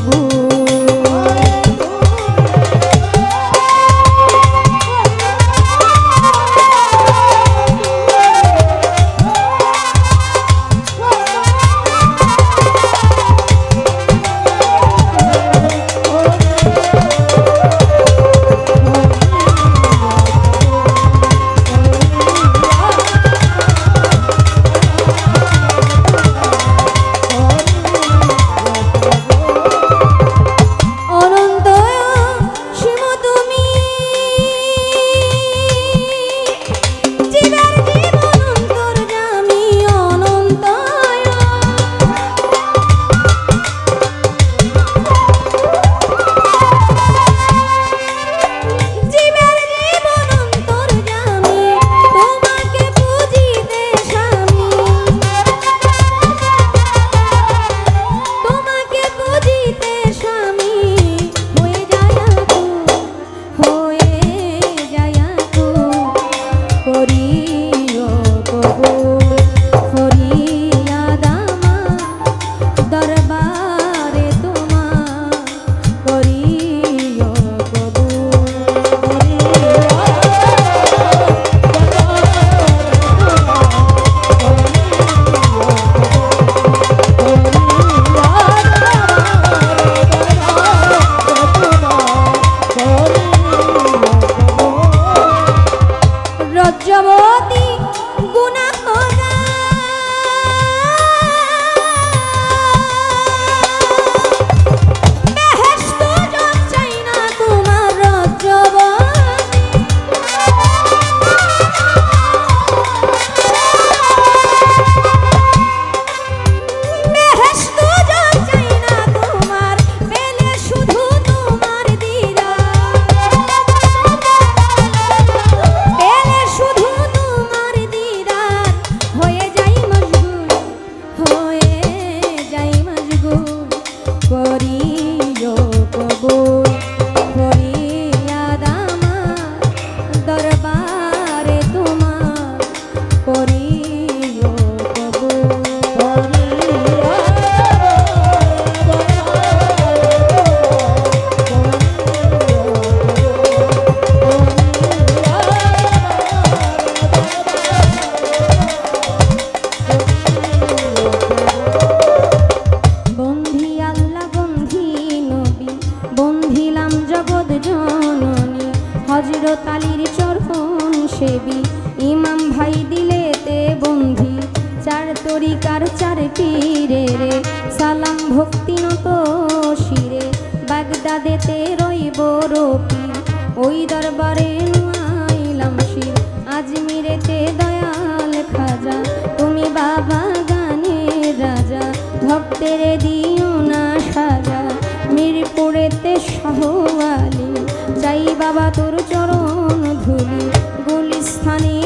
fogo. সেবি পীরে রে, সালাম ভক্তি নত শিরে। বাগদাদেতে রইব রপি ওই দরবারে নুয়াইলাম শির। আজমিরেতে দয়াল খাজা, তুমি বাবা গানের রাজা। ভক্তের দিও না সাজা মিরপুরেতে শাহওয়ালি। চাই বাবা তোর চরণ ধুলি, গুলিস্থানে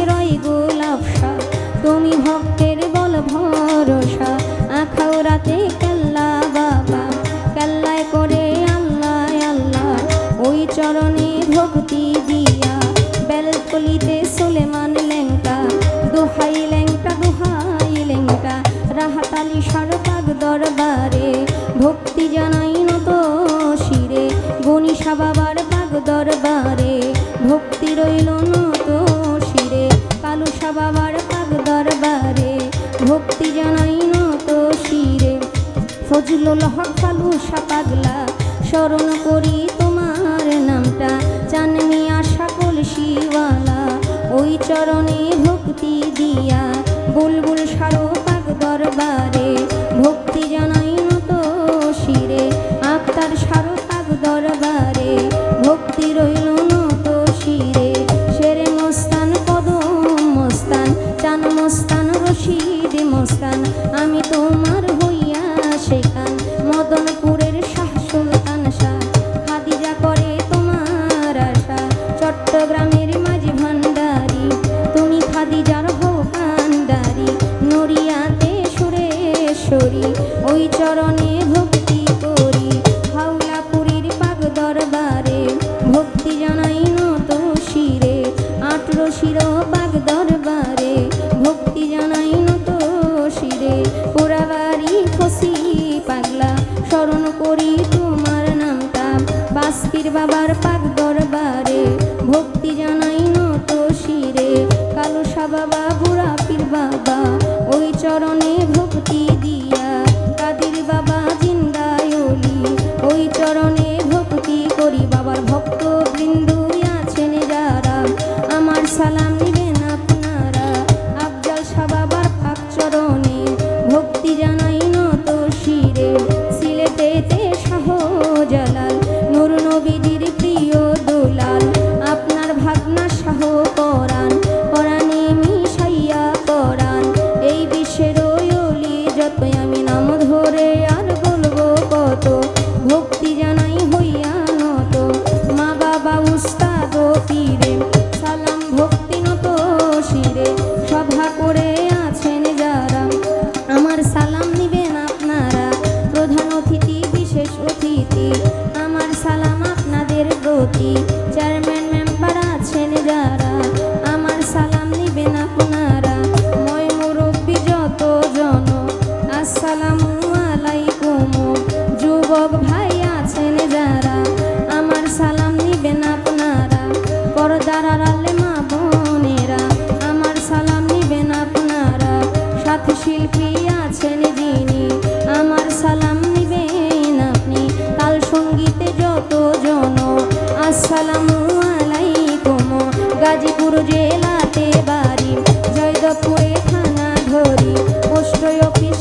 শিরে গণিসা বাবার পাগ দরবারে ভক্তি রইল নত শিরে কালুসা বাবার পাগ দরবারে ভক্তি জানাই নত শিরে। ফজলুল হক ফালুসা পাগলা, স্মরণ করি তোমার নামটা চানমি আশা কলসিওয়ালা ওই চরণে ভক্তি দিয়া, বুলবুল সারো পাক দরবারে সালাম করে শিল্পী আছেন যিনি, আমার সালাম তাল সঙ্গীতে যত জন, আসসালামু আলাইকুম। গাজীপুর জেলাতে বাড়ি, জয়দপুরে থানা ধরি। Post office